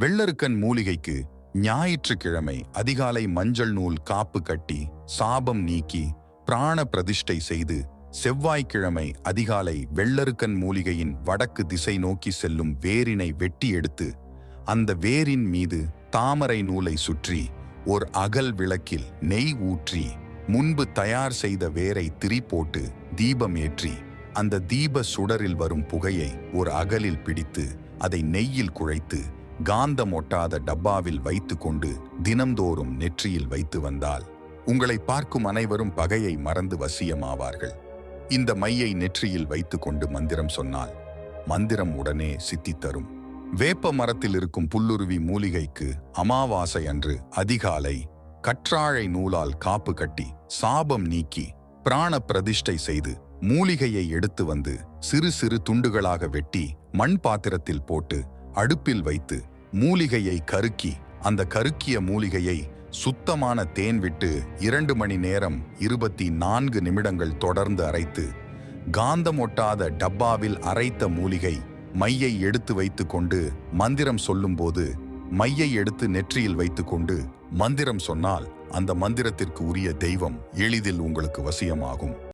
வெள்ளருக்கன் மூலிகைக்கு ஞாயிற்றுக்கிழமை அதிகாலை மஞ்சள் நூல் காப்பு கட்டி சாபம் நீக்கி பிராண பிரதிஷ்டை செய்து செவ்வாய்க்கிழமை அதிகாலை வெள்ளருக்கன் மூலிகையின் வடக்கு திசை நோக்கி செல்லும் வேரினை வெட்டி எடுத்து அந்த வேரின் மீது தாமரை நூலை சுற்றி ஓர் அகல் விளக்கில் நெய் ஊற்றி முன்பு தயார் செய்த வேரை திரி போட்டு தீபம் ஏற்றி அந்த தீப சுடரில் வரும் புகையை ஒரு அகலில் பிடித்து அதை நெய்யில் குழைத்து காந்தம் ஒட்டாத டப்பாவில் வைத்துக்கொண்டு தினம்தோறும் நெற்றியில் வைத்து வந்தால் உங்களை பார்க்கும் அனைவரும் பகையை மறந்து வசியமாவார்கள். இந்த மையை நெற்றியில் வைத்துக்கொண்டு மந்திரம் சொன்னால் மந்திரம் உடனே சித்தி தரும். வேப்ப மரத்தில் இருக்கும் புல்லுருவி மூலிகைக்கு அமாவாசை அன்று அதிகாலை கற்றாழை நூலால் காப்பு கட்டி சாபம் நீக்கி பிராண பிரதிஷ்டை செய்து மூலிகையை எடுத்து வந்து சிறு சிறு துண்டுகளாக வெட்டி மண் பாத்திரத்தில் போட்டு அடுப்பில் வைத்து மூலிகையை கருக்கி அந்த கருக்கிய மூலிகையை சுத்தமான தேன் விட்டு இரண்டு மணி நேரம் இருபத்தி நான்கு நிமிடங்கள் தொடர்ந்து அரைத்து காந்தமொட்டாத டப்பாவில் அரைத்த மூலிகை மையை எடுத்து வைத்துக்கொண்டு மந்திரம் சொல்லும்போது மையை எடுத்து நெற்றியில் வைத்துக்கொண்டு மந்திரம் சொன்னால் அந்த மந்திரத்திற்கு உரிய தெய்வம் எளிதில் உங்களுக்கு வசியமாகும்.